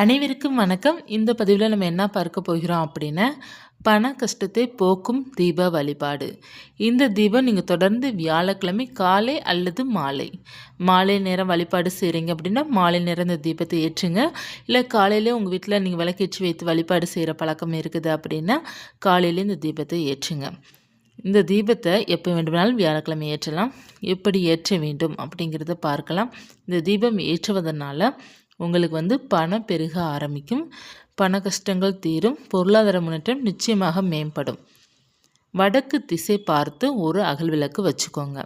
அனைவருக்கும் வணக்கம். இந்த பதிவில் நம்ம என்ன பார்க்க போகிறோம் அப்படின்னா பண கஷ்டத்தை போக்கும் தீப வழிபாடு. இந்த தீபம் நீங்கள் தொடர்ந்து வியாழக்கிழமை காலை அல்லது மாலை. மாலை நேரம் வழிபாடு செய்கிறீங்க அப்படின்னா மாலை நேரம் இந்த தீபத்தை ஏற்றுங்க. இல்லை காலையிலே உங்கள் வீட்டில் நீங்கள் விளக்கேற்றி வைத்து வழிபாடு செய்கிற பழக்கம் இருக்குது அப்படின்னா காலையிலே இந்த தீபத்தை ஏற்றுங்க. இந்த தீபத்தை எப்போ வேண்டுமானாலும் வியாழக்கிழமை ஏற்றலாம். எப்படி ஏற்ற வேண்டும் அப்படிங்கிறத பார்க்கலாம். இந்த தீபம் ஏற்றுவதனால உங்களுக்கு வந்து பணம் பெருக ஆரம்பிக்கும். பண கஷ்டங்கள் தீரும். பொருளாதார முன்னேற்றம் நிச்சயமாக மேம்படும். வடக்கு திசை பார்த்து ஒரு அகல் விளக்கு வச்சுக்கோங்க.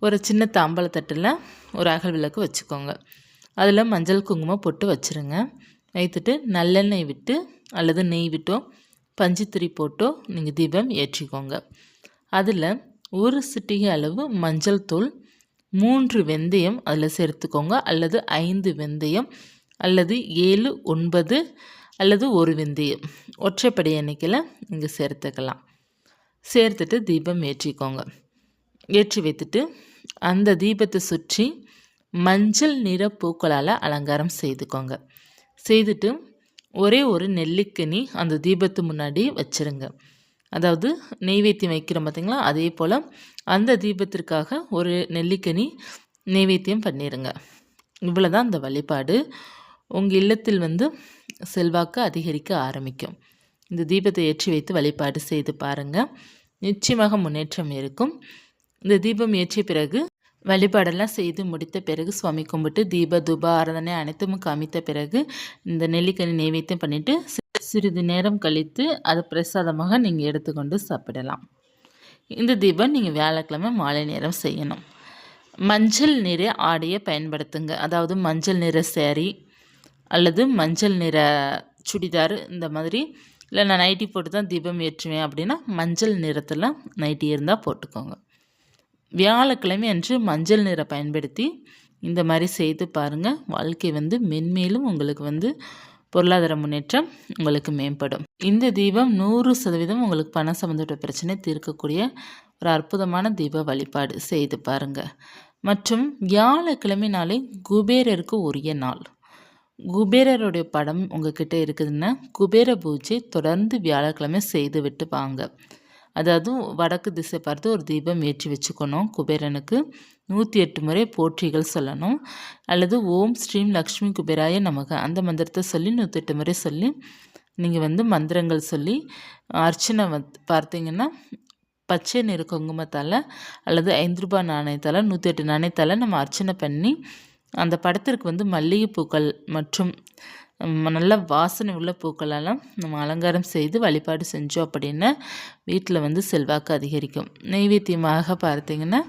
ஒரு சின்ன தாம்பழத்தட்டில் ஒரு அகல் விளக்கு வச்சுக்கோங்க. அதில் மஞ்சள் குங்குமம் போட்டு வச்சுருங்க. வைத்துட்டு நல்லெண்ணெய் விட்டு அல்லது நெய் விட்டோ பஞ்சுத்திரி போட்டோ நீங்கள் தீபம் ஏற்றிக்கோங்க. அதில் ஒரு சிட்டிகை அளவு மஞ்சள் தூள் மூன்று வெந்தயம் அதில் சேர்த்துக்கோங்க. அல்லது ஐந்து வெந்தயம் அல்லது ஏழு ஒன்பது அல்லது ஒரு வெந்தயம். ஒற்றைப்படை எண்ணிக்கையில் இங்கே சேர்த்துக்கலாம். சேர்த்துட்டு தீபம் ஏற்றிக்கோங்க. ஏற்றி வைத்துட்டு அந்த தீபத்தை சுற்றி மஞ்சள் நிற பூக்களால் அலங்காரம் செய்துக்கோங்க. செய்துட்டு ஒரே ஒரு நெல்லிக்கனி அந்த தீபத்து முன்னாடி வச்சுருங்க. அதாவது நெய்வேத்தியம் வைக்கிறோம் பார்த்திங்களா அதே போல் அந்த தீபத்திற்காக ஒரு நெல்லிக்கனி நெய்வேத்தியம் பண்ணிடுங்க இவ்வளோ தான் அந்த வழிபாடு. உங்கள் இல்லத்தில் வந்து செல்வாக்கு அதிகரிக்க ஆரம்பிக்கும். இந்த தீபத்தை ஏற்றி வைத்து வழிபாடு செய்து பாருங்கள் நிச்சயமாக முன்னேற்றம் இருக்கும். இந்த தீபம் ஏற்றிய பிறகு வழிபாடெல்லாம் செய்து முடித்த பிறகு சுவாமி கும்பிட்டு தீப துப ஆராதனை அனைத்தும் காமித்த பிறகு இந்த நெல்லிக்கனி நெய்வேத்தியம் பண்ணிவிட்டு சிறிது நேரம் கழித்து அதை பிரசாதமாக நீங்கள் எடுத்துக்கொண்டு சாப்பிடலாம். இந்த தீபம் நீங்கள் வியாழக்கிழமை மாலை நேரம் செய்யணும். மஞ்சள் நிற ஆடையை பயன்படுத்துங்க. அதாவது மஞ்சள் நிற சேரீ அல்லது மஞ்சள் நிற சுடிதார் இந்த மாதிரி. இல்லை நான் நைட்டி போட்டு தான் தீபம் ஏற்றுவேன் அப்படின்னா மஞ்சள் நிறத்தில் நைட்டி இருந்தால் போட்டுக்கோங்க. வியாழக்கிழமை அன்று மஞ்சள் நிறம் பயன்படுத்தி இந்த மாதிரி செய்து பாருங்கள் வாழ்க்கை வந்து மென்மேலும் உங்களுக்கு வந்து பொருளாதார முன்னேற்றம் உங்களுக்கு மேம்படும். இந்த தீபம் நூறு சதவீதம் உங்களுக்கு பணம் சம்மந்தப்பட்ட பிரச்சனை தீர்க்கக்கூடிய ஒரு அற்புதமான தீப வழிபாடு செய்து பாருங்கள் மற்றும் வியாழக்கிழமை நாளை குபேரருக்கு உரிய நாள். குபேரருடைய படம் உங்ககிட்ட இருக்குதுன்னா குபேர பூஜை தொடர்ந்து வியாழக்கிழமை செய்து விட்டு வாங்க. அதாவது வடக்கு திசை பார்த்து ஒரு தீபம் ஏற்றி வச்சுக்கணும். குபேரனுக்கு நூற்றி எட்டு முறை போற்றிகள் சொல்லணும். அல்லது ஓம் ஸ்ரீம் லக்ஷ்மி குபேராய நமக்கு அந்த மந்திரத்தை சொல்லி நூற்றி எட்டு முறை சொல்லி நீங்கள் வந்து மந்திரங்கள் சொல்லி அர்ச்சனை வந்து பார்த்தீங்கன்னா பச்சை நிற குங்குமத்தால் அல்லது ஐந்து ரூபாய் நாணயத்தால் நூற்றி எட்டு நாணயத்தால் நம்ம அர்ச்சனை பண்ணி அந்த படத்திற்கு வந்து மல்லிகைப்பூக்கள் மற்றும் நல்ல வாசனை உள்ள பூக்களெல்லாம் நம்ம அலங்காரம் செய்து வழிபாடு செஞ்சோம் அப்படின்னா வீட்டில் வந்து செல்வாக்கு அதிகரிக்கும். நெய்வேத்தியமாக பார்த்திங்கன்னா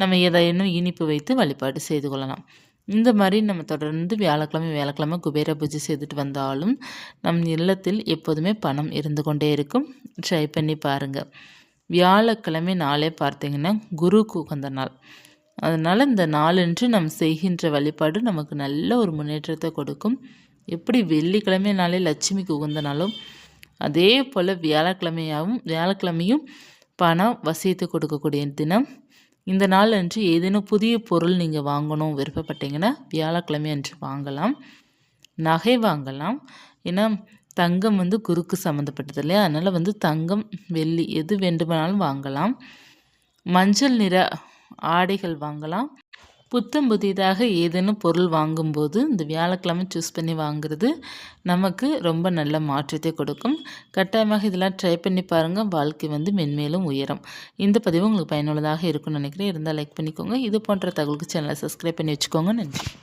நம்ம ஏதேனும் இனிப்பு வைத்து வழிபாடு செய்து கொள்ளலாம். இந்த மாதிரி நம்ம தொடர்ந்து வியாழக்கிழமை வியாழக்கிழமை குபேர பூஜை செய்துட்டு வந்தாலும் நம் இல்லத்தில் எப்போதுமே பணம் இருந்து கொண்டே இருக்கும். ட்ரை பண்ணி பாருங்கள் வியாழக்கிழமை நாளே பார்த்திங்கன்னா குருக்கு உகந்த நாள். அதனால் இந்த நாளன்று நம் செய்கின்ற வழிபாடு நமக்கு நல்ல ஒரு முன்னேற்றத்தை கொடுக்கும். எப்படி வெள்ளிக்கிழமைனாலே லட்சுமிக்கு உகந்தனாலும் அதே போல் வியாழக்கிழமையாகவும் வியாழக்கிழமையும் பணம் வசியத்தை கொடுக்கக்கூடிய தினம். இந்த நாள் அன்று ஏதேனும் புதிய பொருள் நீங்கள் வாங்கணும் விருப்பப்பட்டீங்கன்னா வியாழக்கிழமை அன்று வாங்கலாம். நகை வாங்கலாம். ஏன்னா தங்கம் வந்து குறுக்கு சம்மந்தப்பட்டது இல்லையா? அதனால் வந்து தங்கம் வெள்ளி எது வேண்டுமானாலும் வாங்கலாம். மஞ்சள் நிற ஆடைகள் வாங்கலாம். புத்தம் புதிதாக ஏதேனும் பொருள் வாங்கும்போது இந்த வியாழக்கிழமை சூஸ் பண்ணி வாங்குறது நமக்கு ரொம்ப நல்ல மாற்றத்தை கொடுக்கும். கட்டாயமாக இதெல்லாம் ட்ரை பண்ணி பாருங்கள் வாழ்க்கை வந்து மென்மேலும் உயரும். இந்த பதிவு உங்களுக்கு பயனுள்ளதாக இருக்கும்னு நினைக்கிறேன். இருந்தால் லைக் பண்ணிக்கோங்க. இது போன்ற தகவலுக்கு சேனலை சப்ஸ்கிரைப் பண்ணி வச்சுக்கோங்க. நன்றி.